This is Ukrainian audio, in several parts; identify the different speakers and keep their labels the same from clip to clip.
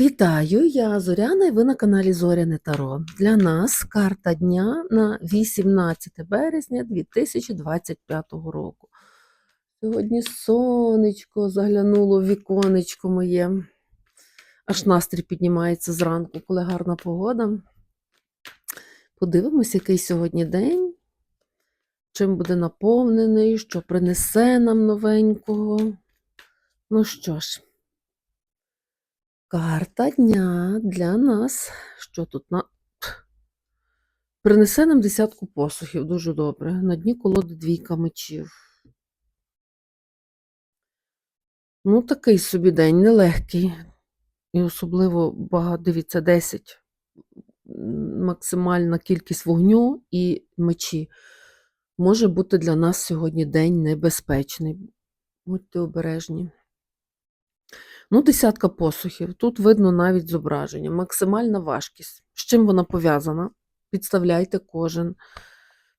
Speaker 1: Вітаю, я Зоряна і ви на каналі Зоряне Таро. Для нас карта дня на 18 березня 2025 року. Сьогодні сонечко заглянуло в віконечко моє. Аж настрій піднімається зранку, коли гарна погода. Подивимось, який сьогодні день, чим буде наповнений, що принесе нам новенького. Ну що ж. Карта дня для нас. Що тут на. Принесе нам десятку посухів, дуже добре. На дні колоди двійка мечів. Ну, такий собі день, нелегкий. І особливо багато, дивіться, 10. Максимальна кількість вогню і мечі. Може бути для нас сьогодні день небезпечний. Будьте обережні. Ну, десятка посухів. Тут видно навіть зображення. Максимальна важкість. З чим вона пов'язана? Підставляйте кожен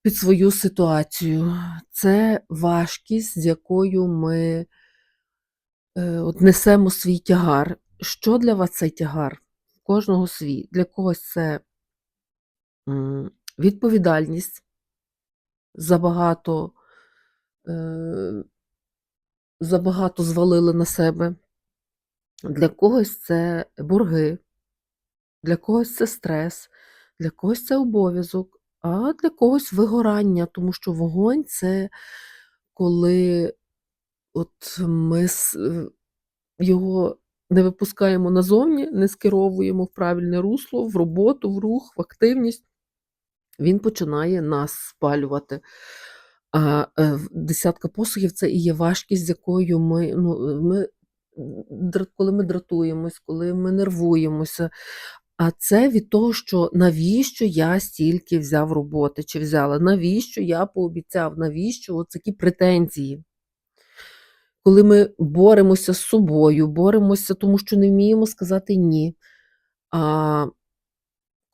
Speaker 1: під свою ситуацію. Це важкість, з якою ми е, несемо свій тягар. Що для вас цей тягар? Кожного свій. Для когось це відповідальність забагато, е, забагато звалили на себе. Для когось це борги, для когось це стрес, для когось це обов'язок, а для когось вигорання, тому що вогонь це коли от ми е, його не випускаємо назовні, не скеровуємо в правильне русло, в роботу, в рух, в активність, він починає нас спалювати. А е, десятка посухів це і є важкість, з якою ми, ну, ми дра- коли ми дратуємось, коли ми нервуємося. А це від того, що навіщо я стільки взяв роботи чи взяла, навіщо я пообіцяв, навіщо такі претензії. Коли ми боремося з собою, боремося, тому що не вміємо сказати ні. А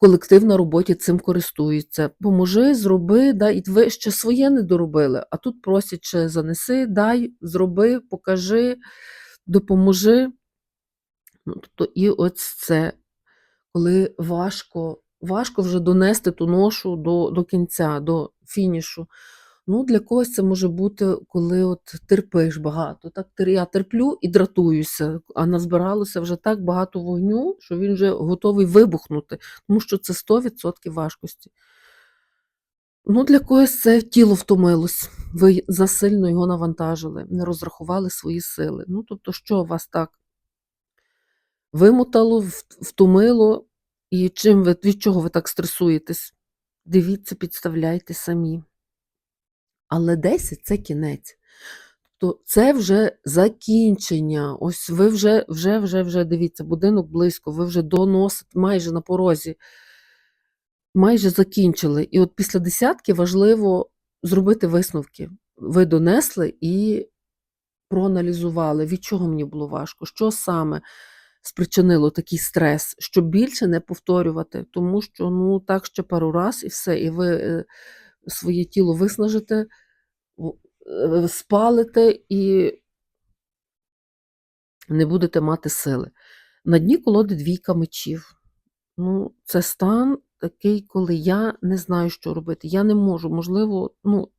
Speaker 1: колектив на роботі цим користується. Поможи, зроби, дай, і ви ще своє не доробили, а тут просять ще занеси, дай, зроби, покажи, допоможи. Ну, тобто, і ось це, коли важко, важко вже донести ту ношу до, до кінця, до фінішу. Ну, для когось це може бути, коли от терпиш багато. Так, я терплю і дратуюся, а назбиралося вже так багато вогню, що він вже готовий вибухнути, тому що це 100% важкості. Ну, для когось це тіло втомилось, ви засильно його навантажили, не розрахували свої сили. Ну, тобто, що вас так вимотало, втомило, і чим ви, від чого ви так стресуєтесь? Дивіться, підставляйте самі. Але 10 це кінець. Тобто це вже закінчення. Ось ви вже, вже, вже, вже дивіться, будинок близько, ви вже доносите майже на порозі, майже закінчили. І от після десятки важливо зробити висновки. Ви донесли і проаналізували, від чого мені було важко, що саме спричинило такий стрес, щоб більше не повторювати, тому що ну так ще пару раз і все, і ви е, своє тіло виснажите, е, спалите і не будете мати сили. На дні колоди двійка мечів. Ну, це стан такий, коли я не знаю, що робити. Я не можу, можливо, ну,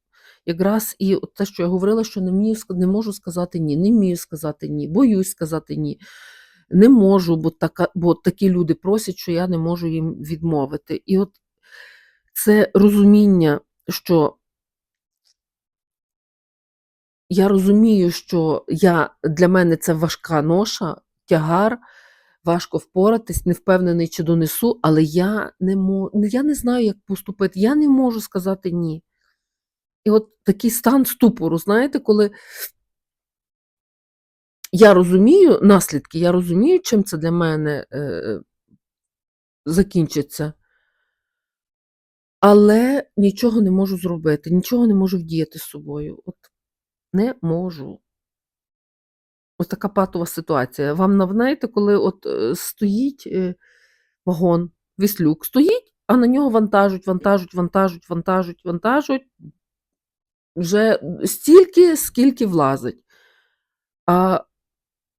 Speaker 1: якраз і те, що я говорила, що не, вмію, не можу сказати ні, не вмію сказати ні, боюсь сказати ні. Не можу, бо, така, бо такі люди просять, що я не можу їм відмовити. І от це розуміння, що я розумію, що я, для мене це важка ноша, тягар, важко впоратись, не впевнений, чи донесу, але я не, мо... я не знаю, як поступити. Я не можу сказати ні. І от такий стан ступору, знаєте, коли я розумію наслідки, я розумію, чим це для мене е, закінчиться, але нічого не можу зробити, нічого не можу вдіяти з собою. От не можу. Ось така патова ситуація. Вам нав- знаєте, коли от е, стоїть е, вагон, віслюк, стоїть, а на нього вантажуть, вантажуть, вантажуть, вантажуть, вантажуть вже стільки, скільки влазить. А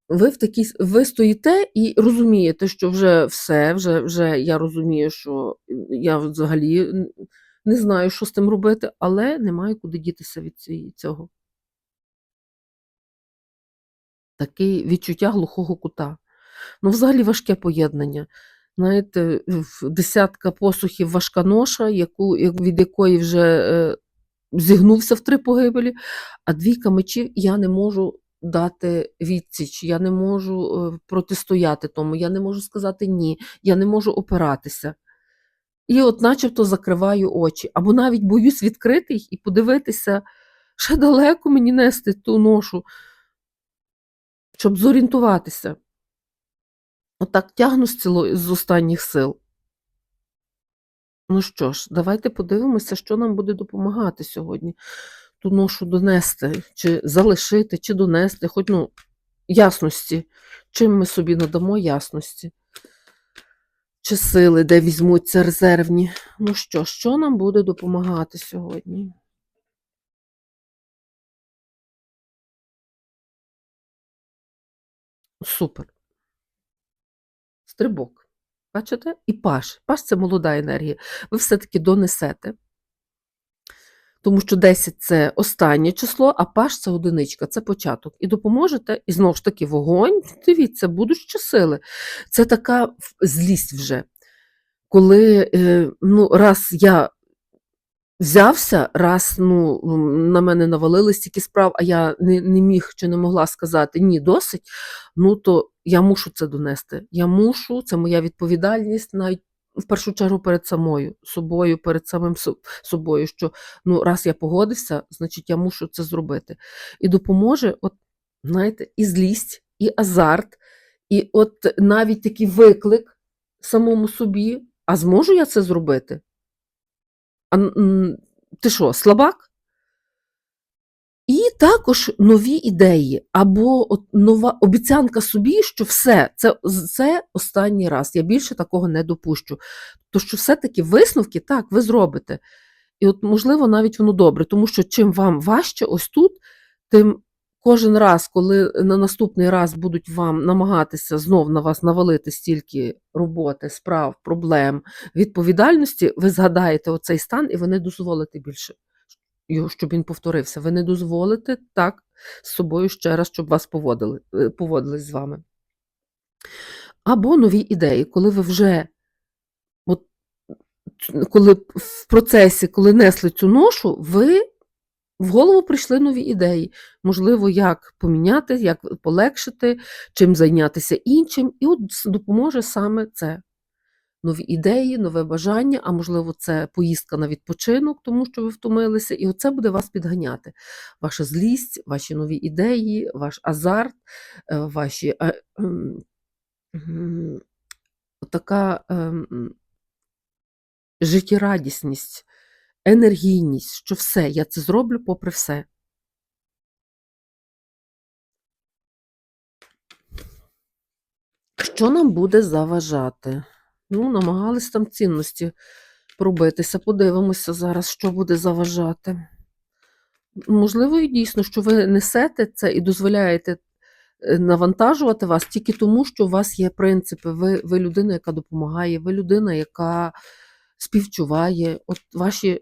Speaker 1: Ви в такій ви стоїте і розумієте, що вже все, вже вже я розумію, що я взагалі не знаю, що з тим робити, але немає куди дітися від цього. Таке відчуття глухого кута. Ну, взагалі важке поєднання. Знаєте, десятка посухів важка ноша, яку від якої вже, е, зігнувся в 3 погибелі, а двійка мечів я не можу дати відсіч, я не можу, е, протистояти тому, я не можу сказати ні, я не можу опиратися. І от начебто закриваю очі, або навіть боюсь відкрити їх і подивитися, ще далеко мені нести ту ношу щоб зорієнтуватися. Отак тягну з ціло з останніх сил. Ну що ж, давайте подивимося, що нам буде допомагати сьогодні ту ношу донести, чи залишити, чи донести, хоч ну, ясності, чим ми собі надамо ясності, чи сили, де візьмуться резервні. Ну що, що нам буде допомагати сьогодні? Супер. Стрибок. Бачите? І паш. Паш це молода енергія. Ви все-таки донесете. Тому що 10 це останнє число, а паш це одиничка, це початок. І допоможете, і знову ж таки, вогонь, дивіться, будуть ще сили. Це така злість вже. Коли е, ну, раз я взявся, раз ну, на мене навалили стільки справ, а я не не міг чи не могла сказати ні, досить, ну то я мушу це донести. Я мушу, це моя відповідальність, навіть в першу чергу перед самою собою, перед самим собою, що ну, раз я погодився, значить я мушу це зробити. І допоможе, от, знаєте, і злість, і азарт, і от навіть такий виклик самому собі. А зможу я це зробити? Ти що, слабак? І також нові ідеї, або от нова обіцянка собі, що все, це це останній раз. Я більше такого не допущу. То що все-таки висновки так, ви зробите. І от, можливо, навіть воно добре, тому що чим вам важче ось тут, тим кожен раз, коли на наступний раз будуть вам намагатися знов на вас навалити стільки роботи, справ, проблем, відповідальності, ви згадаєте оцей стан і ви не дозволите більше, щоб він повторився. Ви не дозволите так з собою ще раз, щоб вас поводили, е, поводились з вами. Або нові ідеї, коли ви вже от, коли в процесі, коли несли цю ношу, ви в голову прийшли нові ідеї, можливо, як поміняти, як полегшити, чим зайнятися іншим, і от допоможе саме це. Нові ідеї, нове бажання, а можливо, це поїздка на відпочинок, тому що ви втомилися, і оце буде вас підганяти. Ваша злість, ваші нові ідеї, ваш азарт, е, ваші е, така ем, життєрадісність енергійність, що все, я це зроблю попри все. Що нам буде заважати? Ну, намагались там цінності пробитися. Подивимося зараз, що буде заважати. Можливо, і дійсно, що ви несете це і дозволяєте е, навантажувати вас тільки тому, що у вас є принципи. Ви ви людина, яка допомагає, ви людина, яка співчуває. От ваші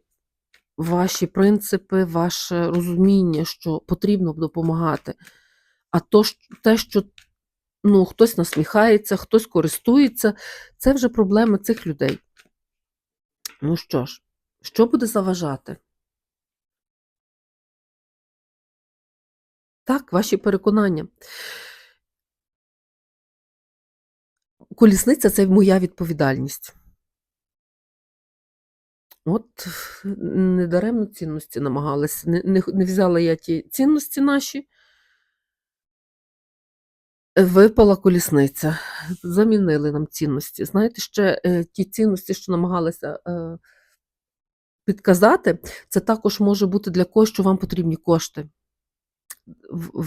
Speaker 1: ваші принципи, ваше розуміння, що потрібно допомагати. А то, те, що ну, хтось насміхається, хтось користується, це вже проблеми цих людей. Ну що ж, що буде заважати? Так, ваші переконання. Колісниця це моя відповідальність. От недаремно цінності намагалась. Не, не, не взяла я ті цінності наші. Випала колісниця, замінили нам цінності. Знаєте, ще е, ті цінності, що намагалися е, підказати, це також може бути для когось, що вам потрібні кошти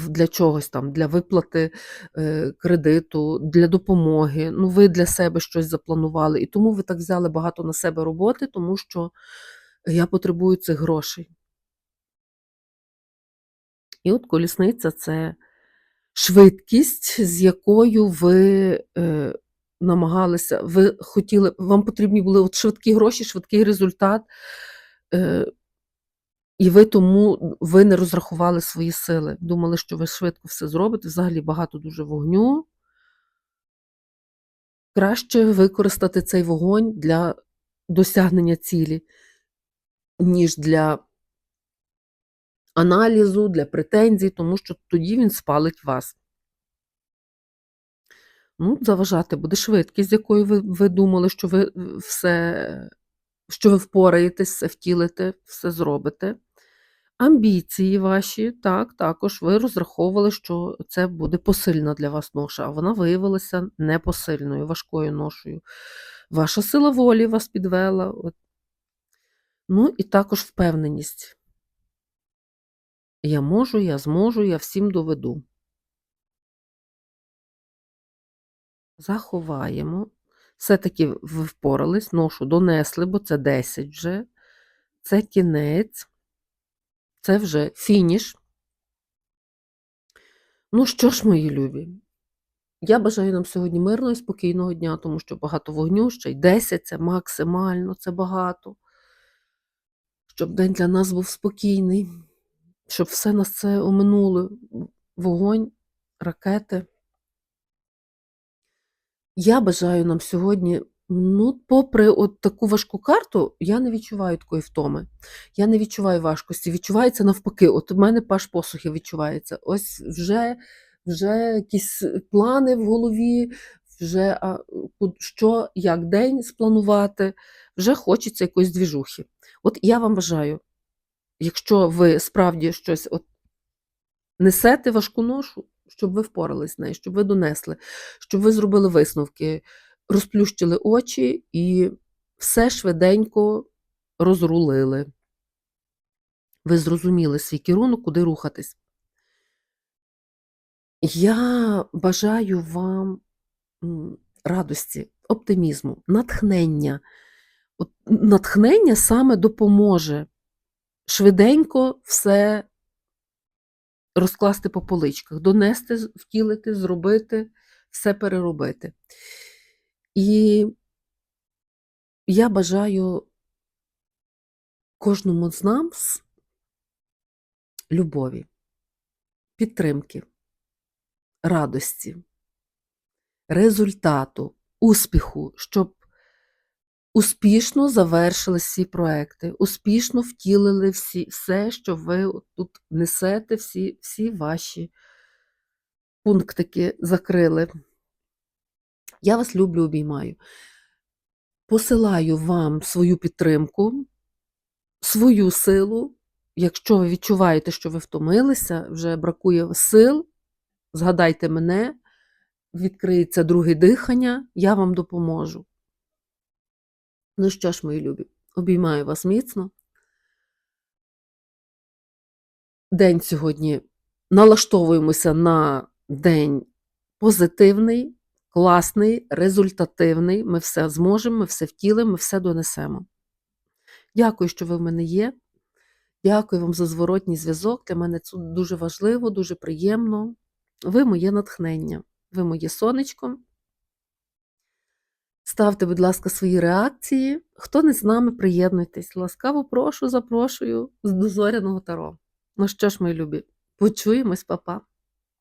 Speaker 1: для чогось там, для виплати е, кредиту, для допомоги. Ну, ви для себе щось запланували. І тому ви так взяли багато на себе роботи, тому що я потребую цих грошей. І от колісниця це швидкість, з якою ви, е, намагалися ви хотіли вам потрібні були от швидкі гроші, швидкий результат, е, і ви тому ви не розрахували свої сили. Думали, що ви швидко все зробите. Взагалі багато дуже вогню. Краще використати цей вогонь для досягнення цілі, ніж для аналізу, для претензій, тому що тоді він спалить вас. Ну, заважати буде швидкість, з якою ви, ви думали, що ви все, що ви впораєтесь, все втілите, все зробите. Амбіції ваші, так, також ви розраховували, що це буде посильна для вас ноша, а вона виявилася непосильною, важкою ношею. Ваша сила волі вас підвела. От. Ну і також впевненість. Я можу, я зможу, я всім доведу. Заховаємо. Все-таки ви впорались, ношу донесли, бо це 10 вже. Це кінець. Це вже фініш. Ну що ж, мої любі, я бажаю нам сьогодні мирного і спокійного дня, тому що багато вогню, ще й 10 це максимально, це багато. Щоб день для нас був спокійний, щоб все нас це оминуло. Вогонь, ракети. Я бажаю нам сьогодні, ну, попри от таку важку карту, я не відчуваю такої втоми. Я не відчуваю важкості. Відчувається навпаки. От у мене паш посухи відчувається. Ось вже, вже якісь плани в голові, вже а, що, як день спланувати, вже хочеться якоїсь двіжухи. От я вам бажаю, якщо ви справді щось от несете важку ношу, щоб ви впорались з нею, щоб ви донесли, щоб ви зробили висновки, розплющили очі і все швиденько розрулили. Ви зрозуміли свій керунок, куди рухатись. Я бажаю вам радості, оптимізму, натхнення. От натхнення саме допоможе швиденько все розкласти по поличках, донести, втілити, зробити, все переробити. І я бажаю кожному з нас любові, підтримки, радості, результату, успіху, щоб успішно завершили всі проекти, успішно втілили всі, все, що ви тут несете, всі, всі ваші пунктики закрили. Я вас люблю, обіймаю. Посилаю вам свою підтримку, свою силу. Якщо ви відчуваєте, що ви втомилися, вже бракує сил, згадайте мене, відкриється друге дихання, я вам допоможу. Ну що ж, мої любі, обіймаю вас міцно. День сьогодні налаштовуємося на день позитивний, класний, результативний. Ми все зможемо, ми все втілимо, ми все донесемо. Дякую, що ви в мене є. Дякую вам за зворотній зв'язок. Для мене це дуже важливо, дуже приємно. Ви моє натхнення, ви моє сонечко. Ставте, будь ласка, свої реакції. Хто не з нами, приєднуйтесь. Ласкаво прошу, запрошую з дозоряного таро. Ну що ж, мої любі, почуємось, папа.